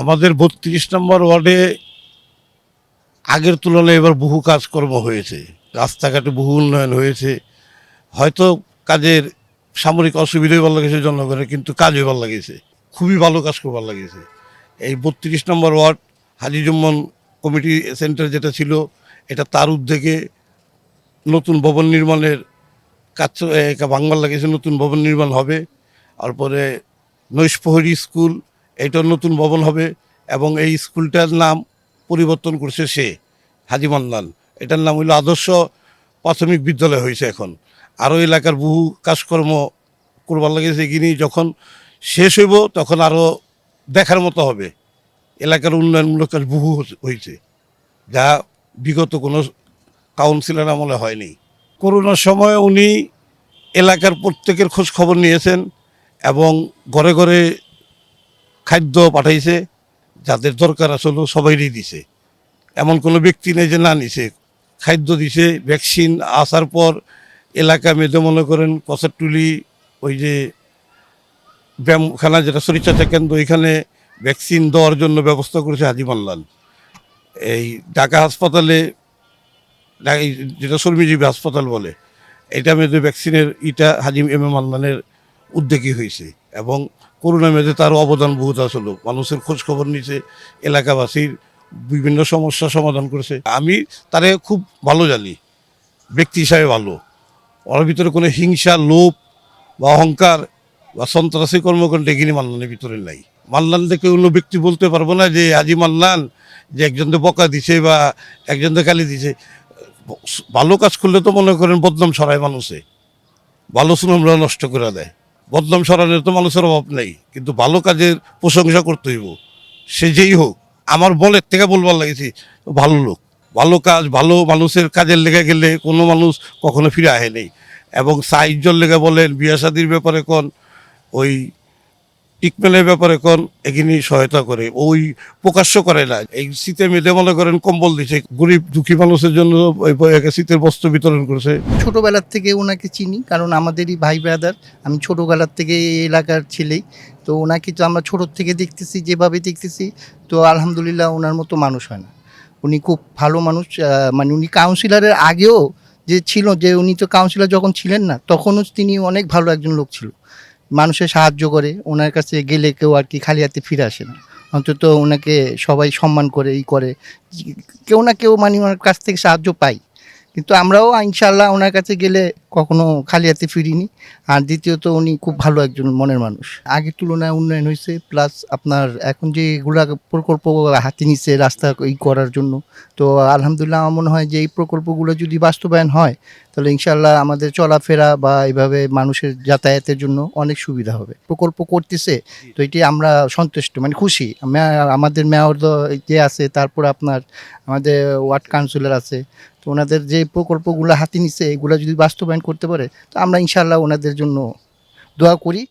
আমাদের বত্রিশ নম্বর ওয়ার্ডে আগের তুলনায় এবার বহু কাজকর্ম হয়েছে। রাস্তাঘাটে বহু উন্নয়ন হয়েছে। হয়তো কাজের সামরিক অসুবিধাই ভালো লাগেছে জনগণের, কিন্তু কাজই ভালো লাগেছে। খুবই ভালো কাজ করবার লাগেছে। এই বত্রিশ number ward Haji Jumman committee centre যেটা ছিল, এটা তার উদ্যোগে নতুন ভবন নির্মাণের কাজ বাংলার লাগেছে, নতুন ভবন নির্মাণ হবে। তারপরে নৈশপ্রহরী স্কুল এটার নতুন ভবন হবে এবং এই স্কুলটার নাম পরিবর্তন করছে সে, হাজি এটার নাম হইল আদর্শ প্রাথমিক বিদ্যালয় হয়েছে এখন। আরও এলাকার বহু কাজকর্ম করবার লাগেছে এগিয়ে যখন শেষ হইব তখন আরও দেখার মতো হবে। এলাকার উন্নয়নমূলক কাজ বহু হয়েছে যা বিগত কোনো কাউন্সিলর আমলে হয়নি। করোনার সময় উনি এলাকার প্রত্যেকের খোঁজ খবর নিয়েছেন এবং ঘরে ঘরে খাদ্য পাঠাইছে, যাদের দরকার আসলে সবাইরই দিছে। এমন কোনো ব্যক্তি নেই যে না নিছে। খাদ্য দিছে, ভ্যাকসিন আসার পর এলাকা মেয়েদের মনে করেন কসারটুলি ওই যে ব্যায়ামখানা যেটা শরীরচর্চা কেন্দ্র, ওইখানে ভ্যাকসিন দেওয়ার জন্য ব্যবস্থা করেছে হাজি মাল্লান এই ঢাকা হাসপাতালে যেটা শর্মীজীবী হাসপাতাল বলে, এটা মেয়েদের ভ্যাকসিনের ইটা হাজিম এম এ মাল্লানের উদ্যোগী হয়েছে। এবং করোনা মেয়েদের তার অবদান বহুত আসলো মানুষের খোঁজ খবর নিছে, এলাকাবাসীর বিভিন্ন সমস্যা সমাধান করেছে। আমি তারে খুব ভালো জানি, ব্যক্তি হিসাবে ভালো। ওর ভিতরে কোনো হিংসা, লোভ বা অহংকার বা সন্ত্রাসী কর্মকাণ্ড এগিয়ে মাল্লানের ভিতরে নাই। মাল্লান দেখে অন্য ব্যক্তি বলতে পারব না যে, আজি মাল্লান যে একজনকে বকা দিছে বা একজনকে গালি দিছে। ভালো কাজ করলে তো মনে করেন বদনাম সরায় মানুষে। ভালো সুনামরা নষ্ট করে দেয়। বদনাম সরানোর তো মানুষের অভাব নেই, কিন্তু ভালো কাজের প্রশংসা করতে হইব। সে যেই হোক, আমার বলের থেকে বলবার লাগেছি, ভালো লোক, ভালো কাজ, ভালো মানুষের কাজের লেগে গেলে কোনো মানুষ কখনো ফিরে আহে নেই। এবং সাহায্যর লেগে বলেন, বিয়া শাদির ব্যাপারে কোন, ওই ট্রিটমেন্টের ব্যাপারে কোন এখানে সহায়তা করে, ওই প্রকাশ্য করে না। এই শীতে মেয়েদের মনে করেন কম্বল দিছে, গরিব দুঃখী মানুষের জন্য শীতের বস্ত্র বিতরণ করেছে। ছোটোবেলার থেকে ওনাকে চিনি, কারণ আমাদেরই ভাই ব্রাদার আমি ছোটোবেলার থেকে এই এলাকার ছেলেই। তো ওনাকে তো আমরা ছোটোর থেকে দেখতেছি যেভাবে দেখতেছি, তো আলহামদুলিল্লাহ ওনার মতো মানুষ হয় না। উনি খুব ভালো মানুষ মানে উনি কাউন্সিলরের আগেও যে ছিল, যে উনি তো কাউন্সিলর যখন ছিলেন না, তখনও তিনি অনেক ভালো একজন লোক ছিল। মানুষের সাহায্য করে, ওনার কাছে গেলে কেউ আর কি খালি হাতে ফিরে আসে না। অন্তত ওনাকে সবাই সম্মান করে, ই করে। কেউ না কেউ মানে ওনার কাছ থেকে সাহায্য পাই কিন্তু আমরাও ইনশাল্লাহ ওনার কাছে গেলে কখনো খালি হাতে ফিরিনি। আর দ্বিতীয়ত উনি খুব ভালো একজন মনের মানুষ। আগের তুলনায় উন্নয়ন হয়েছে, প্লাস আপনার এখন যে এগুলা প্রকল্প হাতে নিচ্ছে রাস্তা ই করার জন্য, তো আলহামদুলিল্লাহ আমার মনে হয় যে এই প্রকল্পগুলো যদি বাস্তবায়ন হয়, তাহলে ইনশাল্লাহ আমাদের চলাফেরা বা এইভাবে মানুষের যাতায়াতের জন্য অনেক সুবিধা হবে। প্রকল্প করতেছে, তো এটি আমরা সন্তুষ্ট মানে খুশি। আমাদের মেয়র যে আছে, তারপর আপনার আমাদের ওয়ার্ড কাউন্সিলর আছে ওনাদের যে প্রকল্পগুলো হাতে নিচ্ছে এগুলো যদি বাস্তবায়ন করতে পারে, তো আমরা ইনশাল্লাহ ওনাদের জন্য দোয়া করি।